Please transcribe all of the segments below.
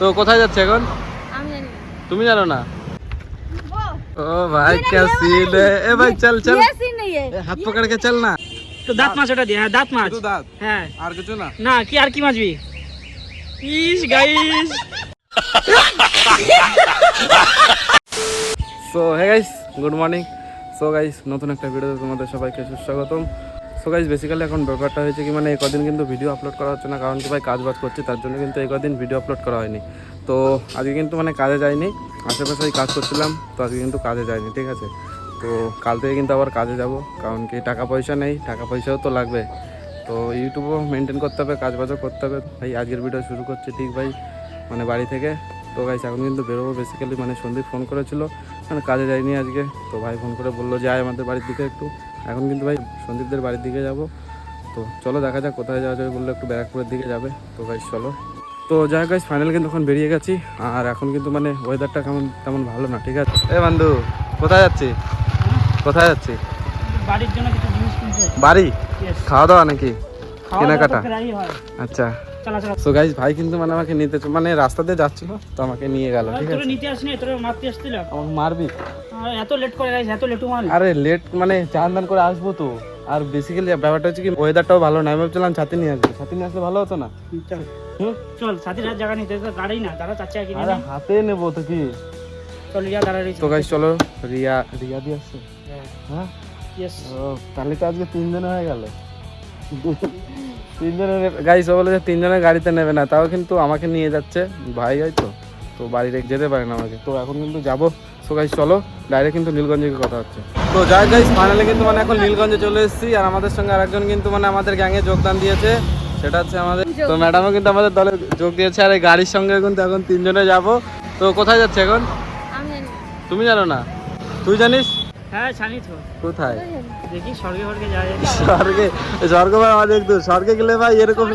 তো কোথায় যাচ্ছে এখন আমি জানি না তুমি জানো না वो ও ভাই ये नहीं, क्या ये वाला सीन है नहीं। ए भाई चल चल ये सीन नहीं है ए, हाथ पकड़ के चल ना তো দাঁত মাছ ওটা দিয়ে হ্যাঁ দাঁত মাছ শুধু দাঁত হ্যাঁ আর কিছু না না কি আর কি মাছবি ইস guys so hey guys good morning so guys নতুন একটা ভিডিওতে তোমাদের সবাইকে সুস্বাগতম সো গাইজ বেসিক্যালি এখন ব্যাপারটা হয়েছে কি মানে এই কদিন কিন্তু ভিডিও আপলোড করা হচ্ছে না, কারণ কি ভাই কাজ বাজ করছি, তার জন্য কিন্তু এই কদিন ভিডিও আপলোড করা হয়নি। তো আজকে কিন্তু মানে কাজে যাইনি, আশেপাশে কাজ করছিলাম, তো আজকে কিন্তু কাজে যাইনি, ঠিক আছে? তো কাল থেকে কিন্তু আবার কাজে যাব, কারণ কি টাকা পয়সা নেই, টাকা পয়সাও তো লাগবে। তো ইউটিউবও মেনটেন করতে হবে কাজ বাজও করতে হবে। ভাই, আজকের ভিডিও শুরু করছে ঠিক ভাই মানে বাড়ি থেকে। তো গাইস এখন কিন্তু বেরোবো বেসিক্যালি মানে সন্দীপ ফোন করেছিল মানে কাজে যাইনি আজকে। তো ভাই ফোন করে বলল, যে আয় আমাদের বাড়ির দিকে একটু। এখন কিন্তু ভাই সন্দীপদের বাড়ির দিকে যাব। তো চলো দেখা যাক কোথায় যাওয়া যাবে বলল একটু ব্যারাকপুরের দিকে যাবে। তো ভাই চলো। তো যাই গাইস ফাইনাল কিন্তু এখন বেরিয়ে গেছি। আর এখন কিন্তু মানে ওয়েদারটা কেমন তেমন ভালো না ঠিক আছে? এ বন্ধু কোথায় যাচ্ছি? কোথায় যাচ্ছি? বাড়ির জন্য কিছু জিনিস কিনতে বাড়ি? খাওয়া দাওয়া নাকি? কেনাকাটা? আচ্ছা। সো গাইস ভাই কিন্তু মানে আমাকে নিতে মানে রাস্তাতে যাচ্ছিল তো আমাকে নিয়ে গেল ঠিক আছে? নিতে আসনি তোর মারতে আসছিল আমাকে মারবি? এত লেট করে গাইস এত লেটু মাল আরে লেট মানে চান দান করে আসব তো। আর বেসিক্যালি ব্যাপারটা হচ্ছে কি ওয়েদারটাও ভালো না। আমি ভাবছিলাম ছাতি নিয়ে আসব। ছাতি নিয়ে আসলে ভালো হতো না? চল। চল জায়গা নিতে গাড়ি না। তারা চাকা আরে হাতে নেব তো কি? চল ইয়া দাঁড়া তো গাইস চলো রিয়া রিয়া দিয়ে আসছে। হ্যাঁ। ইয়েস তাহলে তো আজকে তিনজন হয়ে গেল। তিনজনের গাইস ও বলে যে তিনজনের গাড়িতে নেবে না তাও কিন্তু আমাকে নিয়ে যাচ্ছে। ভাই হয় তো তো বাড়ি রেখে যেতে পারে না আমাকে। তো এখন কিন্তু যাব। সো গাইস চলো ডাইরেক্ট কিন্তু নীলগঞ্জে কথা হচ্ছে। তো যাই গাইস ফাইনালি কিন্তু মানে এখন নীলগঞ্জে চলে এসেছি আর আমাদের সঙ্গে আরেকজন কিন্তু মানে আমাদের গ্যাংয়ে যোগদান দিয়েছে। সেটা হচ্ছে আমাদের তো ম্যাডামও কিন্তু আমাদের দলে যোগ দিয়েছে আর এই গাড়ির সঙ্গে কিন্তু এখন তিনজনে যাব। তো কোথায় যাচ্ছে এখন? তুমি জানো না? তুই জানিস? হ্যাঁ জানি তো। কোথায়? দেখি স্বর্গে স্বর্গে যায় স্বর্গে স্বর্গ ভাই অনেক দূর স্বর্গে গেলে ভাই এরকম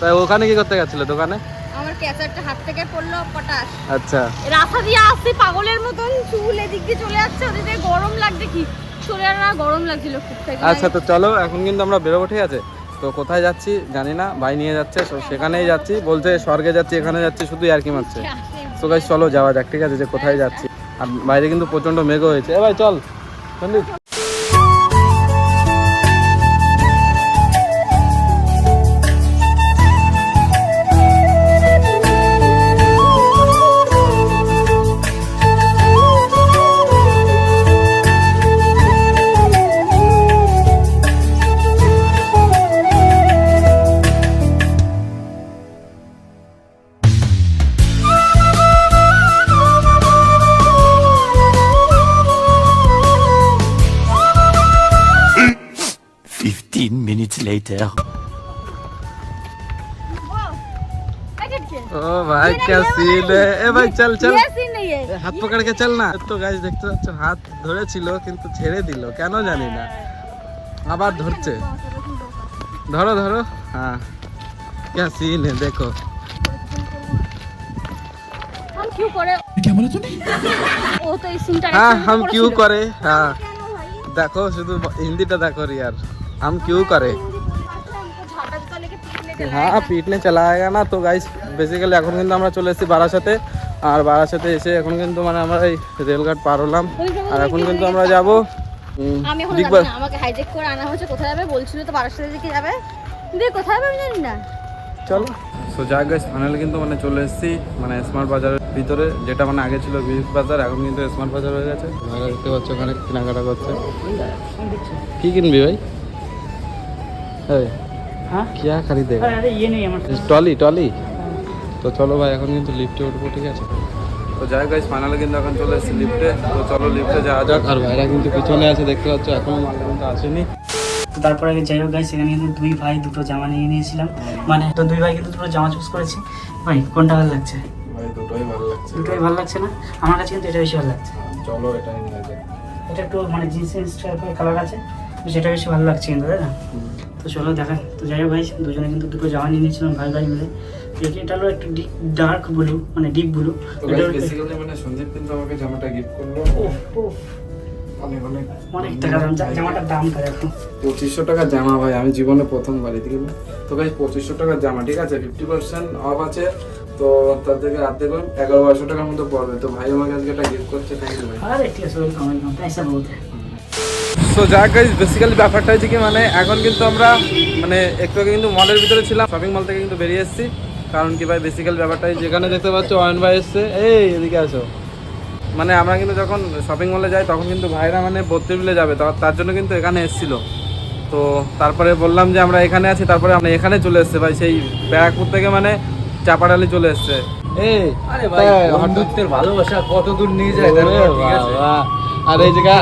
তাই ওখানে কি করতে গেছিল দোকানে? আমার ক্যাচারটা হাত থেকে পড়ল পটাশ। আচ্ছা। রাস্তা দিয়ে আসছি পাগলের মতন চুল এদিক দিয়ে চলে যাচ্ছে ওদিকে গরম লাগছে কি? চলে না গরম লাগছিল খুব আচ্ছা তো চলো এখন কিন্তু আমরা বেরোবো ঠিক আছে? তো কোথায় যাচ্ছি জানি না ভাই নিয়ে যাচ্ছে সেখানেই যাচ্ছি বলছে স্বর্গে যাচ্ছি এখানে যাচ্ছি শুধু আর কি মারছে। তো গাইস চলো যাওয়া যাক, ঠিক আছে? যে কোথায় যাচ্ছি। আর বাইরে কিন্তু প্রচণ্ড মেঘ হয়েছে। এ ভাই, চল, সন্দীপ। 15 minutes later. ओ भाई क्या सीन है ए भाई चल चल ये सीन नहीं है হাত পকড় কে চল না তো गाइस দেখতে পাচ্ছেন হাত ধরেছিল কিন্তু ছেড়ে দিল কেন জানি না আবার ধরছে ধরো ধরো হ্যাঁ क्या सीन है देखो हम क्यों करे क्या बोला तूने ओ तो इस सीन का हां हम क्यों करे हां দেখো শুধু হিন্দিটা দেখো ইয়ার हम क्यों करे হ্যাঁ পিটনে চলা আয়েগা না তো গাইস বেসিক্যালি এখন কিন্তু আমরা চলে এসেছি বারাসাতে আর বারাসাতে এসে এখন কিন্তু মানে আমরা এই রেলঘাট পার হলাম আর এখন কিন্তু আমরা যাব আমি এখন বিগ জানি না আমাকে হাইজেক করে আনা হয়েছে কোথায় যাবে বলছিল তো বারাসাতের দিকে যাবে দিয়ে কোথায় যাবে আমি জানি না চলো সো যাক গাইস ফাইনালি কিন্তু মানে চলে এসেছি মানে স্মার্ট বাজারের ভিতরে যেটা মানে আগে ছিল বিগ বাজার এখন কিন্তু স্মার্ট বাজার হয়ে গেছে ভাইরা দেখতে পাচ্ছ ওখানে কেনাকাটা করছে কি কিনবি ভাই হ্যাঁ? আরে ইয়ে নেই আমার কাছে। টলি টলি তো চলো ভাই এখন কিন্তু লিফটে উঠবো ঠিক আছে? তো যাই গাইস ফাইনালি কিন্তু এখন চলে এসেছি লিফটে। তো চলো লিফটে যাওয়া যাক। আর ভাইরা কিন্তু পিছনে আছে দেখতে পাচ্ছ এখনও মাল কিন্তু আসেনি। তো তারপরে যাই হোক গাইস সেখানে কিন্তু দুই ভাই দুটো জামা নিয়ে নিয়েছিলাম। মানে তো দুই ভাই কিন্তু দুটো জামা চুজ করেছি। ভাই কোনটা ভালো লাগছে? দুটোই ভালো লাগছে। দুটোই ভালো লাগছে না? আমার কাছে কিন্তু এটা বেশি ভালো লাগছে। চলো এটাই এটা একটু মানে জিন্স জিন্স টাইপের কালার আছে। তো সেটা বেশি ভালো লাগছে কিন্তু তাই না? তো চলো দেখা তো যাই হোক ভাই দুজনে কিন্তু দুটো জামা নিয়ে নিয়েছিলাম ভাই ভাই মিলে। এটা হলো একটু ডার্ক ব্লু মানে ডিপ ব্লু মানে সন্দীপ কিন্তু আমাকে জামাটা গিফট করল। অনেক অনেক অনেক দাম পঁচিশশো জামা ভাই আমি জীবনে প্রথমবার এদিকে। তো ভাই পঁচিশশো টাকার জামা ঠিক আছে? ফিফটি পার্সেন্ট অফ আছে। তো এগারো বারোশো টাকার মতো পড়বে। তো ভাই আমাকে আজকে একটা গিফট করছে সো যাক গাইজ বেসিক্যালি ব্যাপারটা হচ্ছে কি মানে এখন কিন্তু আমরা মানে একটু আগে কিন্তু মলের ভিতরে ছিলাম শপিং মল থেকে কিন্তু বেরিয়ে এসেছি। কারণ কি ভাই বেসিক্যালি ব্যাপারটা যেখানে দেখতে পাচ্ছ অয়ন ভাই এসছে এই এদিকে আসো। মানে আমরা কিন্তু যখন শপিং মলে যাই তখন কিন্তু ভাইরা মানে বত্রিবিলে যাবে তার জন্য কিন্তু এখানে এসেছিল। তো তারপরে বললাম যে আমরা এখানে আছি তারপরে আমরা এখানে চলে এসছে ভাই সেই ব্যারাকপুর থেকে মানে চাপাডালি চলে এসছে। এই ভাই ভালোবাসা কত দূর নিয়ে যায়? বাবা। আর এই জায়গা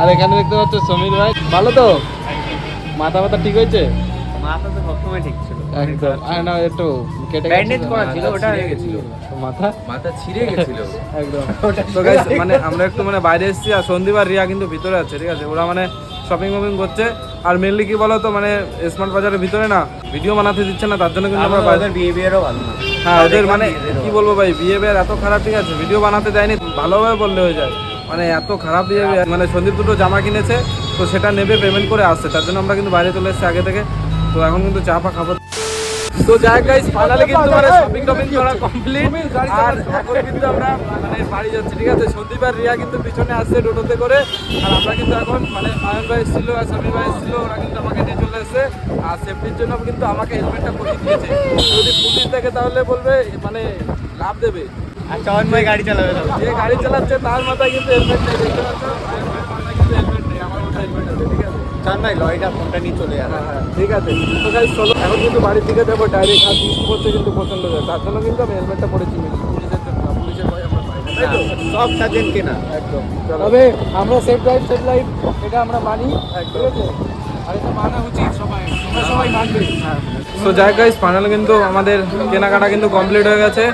আর এখানে দেখতে পাচ্ছ সমীর ভাই। ভালো তো? মাথা মাথা ঠিক হয়েছে? মাথা তো সবসময় ঠিক ছিল। একদম। আর না একটু কেটে Bandage করা ছিল, ওটা ছিঁড়ে গেছিল। মাথা? মাথা ছিঁড়ে গেছিল। একদম। তো guys, মানে আমরা একটু মানে বাইরে এসেছি আর সন্দীপ আর রিয়া কিন্তু ভিতরে আছে ঠিক আছে? ওরা মানে শপিং মপিং করছে। আর মেনলি কি বলো তো মানে স্মার্ট বাজারের ভিতরে না ভিডিও বানাতে দিচ্ছে না তার জন্য কিন্তু আমরা বাইরে ওদের বিহেভিয়ারও ভালো না। হ্যাঁ ওদের মানে কি বলব ভাই বিহেভিয়ার এত খারাপ ঠিক আছে? ভিডিও বানাতে দেয়নি ভালোভাবে বললে হয়ে যায়। মানে এত খারাপ বিহেভিয়ার মানে সন্দীপ দুটো জামা কিনেছে, তো সেটা নেবে পেমেন্ট করে আসছে, তার জন্য আমরা কিন্তু বাইরে চলে এসেছি আগে থেকে। তো এখন কিন্তু চা পা খাব। তো যাই গাইস ফাইনালি কিন্তু মানে শপিং টপিং করা কমপ্লিট আর এখন কিন্তু আমরা মানে বাড়ি যাচ্ছি, ঠিক আছে? সন্দীপ আর রিয়া কিন্তু পিছনে আসছে টোটোতে করে। আর আমরা কিন্তু এখন মানে আয়ন ভাই এসেছিল আর সমীর ভাই এসেছিল, ওরা কিন্তু আমাকে নিয়ে চলে এসেছে। আর সেফটির জন্য কিন্তু আমাকে হেলমেটটা পরিয়ে দিয়েছে। যদি পুলিশ দেখে তাহলে বলবে মানে লাভ দেবে। আর ভাই গাড়ি চালাবে তো। যে গাড়ি চালাচ্ছে তার মাথায় কিন্তু হেলমেট নেই। দেখতে পাচ্ছ? কিন্তু হেলমেট নেই আমার মাথায় হেলমেট আছে ঠিক আছে ভাই ফোনটা নিয়ে চলে যাবে হ্যাঁ, হ্যাঁ, ঠিক আছে। তো চলো এখন কিন্তু বাড়ির দিকে যাব ডাইরেক্ট আর কিন্তু জোরে। তার জন্য কিন্তু আমি হেলমেটটা পরেছি। পুলিশের ভয় আমরা পাই না, সব সাজেন কেনা। একদম। চলো। তবে আমরা সেফ ড্রাইভ সেফ লাইফ এটা আমরা মানি। ঠিক আছে? মানা মানবে। তো যাই ফাইনাল কিন্তু আমাদের কেনাকাটা কিন্তু কমপ্লিট হয়ে গেছে।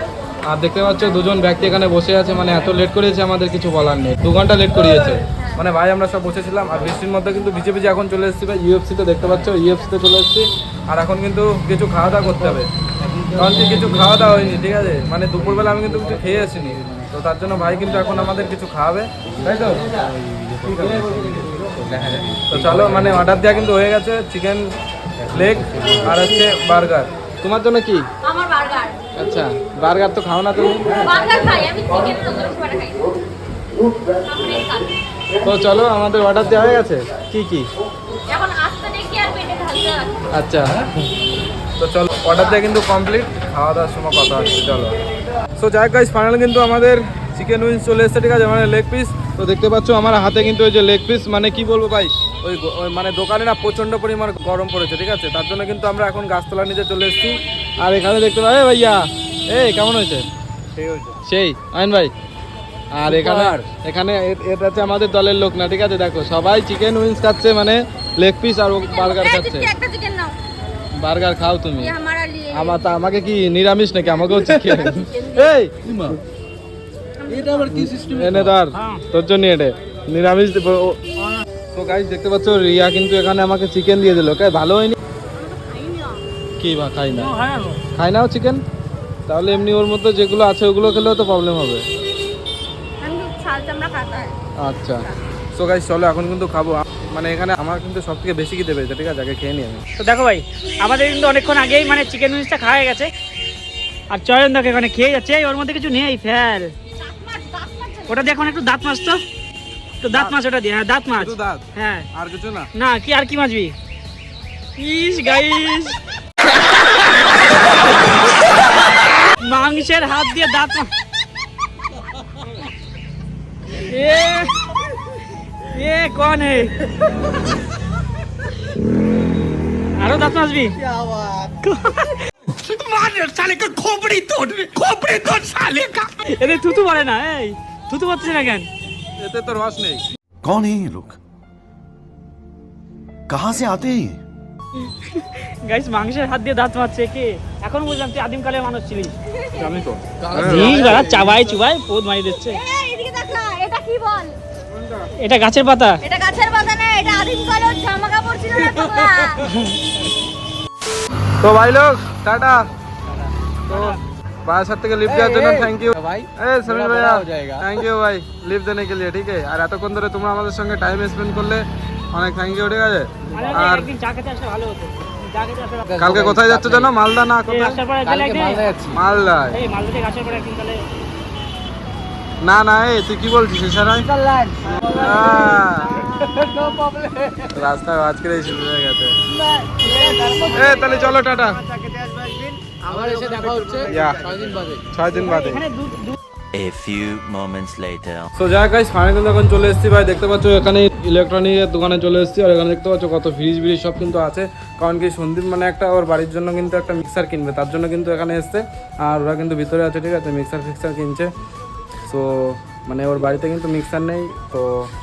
আর দেখতে পাচ্ছ দুজন ব্যক্তি এখানে বসে আছে মানে এত লেট করেছে আমাদের কিছু বলার নেই। দু ঘণ্টা লেট করিয়েছে। মানে ভাই আমরা সব বসেছিলাম আর বৃষ্টির মধ্যে কিন্তু ভিজে ভিজে এখন চলে এসেছি ভাই। ইউএফসিতে দেখতে পাচ্ছ ইউএফসিতে চলে এসেছি। আর এখন কিন্তু কিছু খাওয়া দাওয়া করতে হবে। কারণ কি কিছু খাওয়া দাওয়া হয়নি ঠিক আছে? মানে দুপুরবেলা আমি কিন্তু কিছু খেয়ে আসিনি। তো তার জন্য ভাই কিন্তু এখন আমাদের কিছু খাওয়াবে। তাই তো? তো চলো মানে অর্ডার দেওয়া কিন্তু হয়ে গেছে চিকেন লেগ আর হচ্ছে বার্গার তোমার জন্য কি? আমার বার্গার আচ্ছা। বার্গার তো খাও না তুমি। তো চলো আমাদের অর্ডার দেওয়া হয়ে গেছে? কি কি? আচ্ছা তো চলো অর্ডার দেওয়া কিন্তু কমপ্লিট খাওয়া দাওয়ার সময় কথা হচ্ছে চলো। সো যাই গাইস ফাইনাল কিন্তু আমাদের চিকেন উইংস চলে এসেছে ঠিক আছে? মানে লেগ পিস তো দেখতে পাচ্ছ আমার হাতে কিন্তু ওই যে লেগ পিস মানে কি বলব ভাই? ওই মানে দোকানে না প্রচণ্ড পরিমাণ গরম পড়েছে ঠিক আছে? তার জন্য কিন্তু আমরা এখন গাছতলা নিতে চলে এসেছি। আর এখানে দেখতে পাই ভাইয়া এই কেমন হয়েছে? সেই আইন ভাই। আর এখানে এখানে এটাতে আমাদের দলের লোক না ঠিক আছে? দেখো সবাই চিকেন উইংস খাচ্ছে মানে লেগ পিস আর বার্গার খাচ্ছে। বার্গার খাও তুমি। আমার তা আমাকে কি নিরামিষ নাকি? আমাকেও চিকেন এই! এনে ধর তোর জন্য এটা। নিরামিষ তো গাইজ দেখতে পাচ্ছ রিয়া কিন্তু এখানে আমাকে চিকেন দিয়ে দিল কে? ভালো হয়নি? কি বা খাই না। খাই নাও চিকেন তাহলে এমনি ওর মধ্যে যেগুলো আছে ওগুলো খেলেও তো প্রবলেম হবে আচ্ছা। তো গাই চলো এখন কিন্তু খাব। মানে এখানে আমার কিন্তু সব থেকে বেশি খেতে পেয়েছে ঠিক আছে? আগে খেয়ে নিয়ে আমি। তো দেখো ভাই আমাদের কিন্তু অনেকক্ষণ আগেই মানে চিকেন উইংসটা খাওয়া গেছে। আর চয়ন দেখো এখানে খেয়ে যাচ্ছে। ওর মধ্যে কিছু নেই ফেল। ওটা দেখো একটু দাঁত মাছ তো। তো দাঁত মাছ ওটা দিয়ে। হ্যাঁ দাঁত মাছ। হ্যাঁ। আর কিছু না? না কি আর কি মাছবি ইস গাইস মাংসের হাত দিয়ে দাঁত মা- এ এ কোন হে আরো দাঁত মাছবি এতে থুতু বলে না এই থুতু বলছে না কেন এতে তো রস নেই कौन है ये लोग कहां से आते हैं ये? গাইস মাংসের হাত দিয়ে দাঁত মারছে কে? এখন বুঝলাম তুই আদিম কালের মানুষ ছিলি আমি তো। চাবাই চুবাই পোদ মারি দিচ্ছে। এটা কি বল? এটা গাছের পাতা। এটা গাছের পাতা না এটা আদিম কালের জামা কাপড় ছিল না তো ভাই লোক টাটা। তো থেকে লিফট থ্যাংক ইউ ভাই থ্যাংক ইউ ভাই লিফট ঠিক আছে? আর এতক্ষণ ধরে তোমরা আমাদের সঙ্গে টাইম স্পেন্ড করলে অনেক থ্যাংক ইউ ঠিক আছে? আর কালকে কোথায় যাচ্ছ জানো? মালদা না মালদায় না না এই তুই কি বলছিস হ্যাঁ। রাস্তায় আজকে শুরু হয়ে গেছে। এ তাহলে চলো টাটা। আবার এসে দেখা হচ্ছে। ছয় দিন বাদে। ছয় দিন বাদে। A few moments later. So যাই গাইস ফাইনালি এখন চলে এসেছি ভাই। দেখতে পাচ্ছ এখানে ইলেকট্রনিকের দোকানে চলে এসেছি। আর এখানে দেখতে পাচ্ছ কত ফ্রিজ ব্রিজ সব কিন্তু আছে। কারণ কি সন্দীপ মানে একটা ওর বাড়ির জন্য কিন্তু একটা মিক্সার কিনবে। তার জন্য কিন্তু এখানে এসছে। আর ওরা কিন্তু ভিতরে আছে, ঠিক আছে? মিক্সার ফিক্সার কিনছে। সো মানে ওর বাড়িতে কিন্তু মিক্সার নেই। তো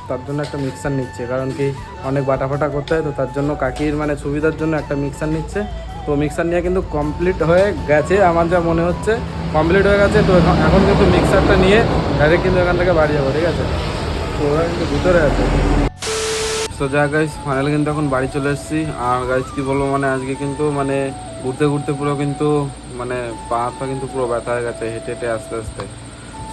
তার জন্য একটা মিক্সার নিচ্ছে। কারণ কি অনেক বাটা ফাটা করতে হয়। তো তার জন্য কাকির মানে সুবিধার জন্য একটা মিক্সার নিচ্ছে। তো মিক্সার নিয়ে কিন্তু কমপ্লিট হয়ে গেছে। আমার যা মনে হচ্ছে কমপ্লিট হয়ে গেছে। তো এখন- কিন্তু মিক্সারটা নিয়ে ডাইরেক্ট কিন্তু এখান থেকে বাড়ি যাব, ঠিক আছে? তো ওরা কিন্তু ভিতরে আছে। তো যা গাইস ফাইনাল কিন্তু এখন বাড়ি চলে এসেছি। আর গাইস কি বলব মানে আজকে কিন্তু মানে ঘুরতে ঘুরতে পুরো কিন্তু মানে পা কিন্তু পুরো ব্যথা হয়ে গেছে, হেঁটে হেঁটে আস্তে আস্তে।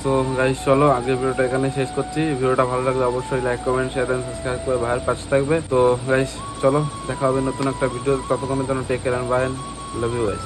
সো গাইজ চলো, আজকের ভিডিওটা এখানে শেষ করছি। ভিডিওটা ভালো লাগলে অবশ্যই like comment share and subscribe করে ভাইয়ের পাশে থাকবে। তো গাইজ চলো, দেখা হবে নতুন একটা ভিডিও ততক্ষণের জন্য take care bye love you guys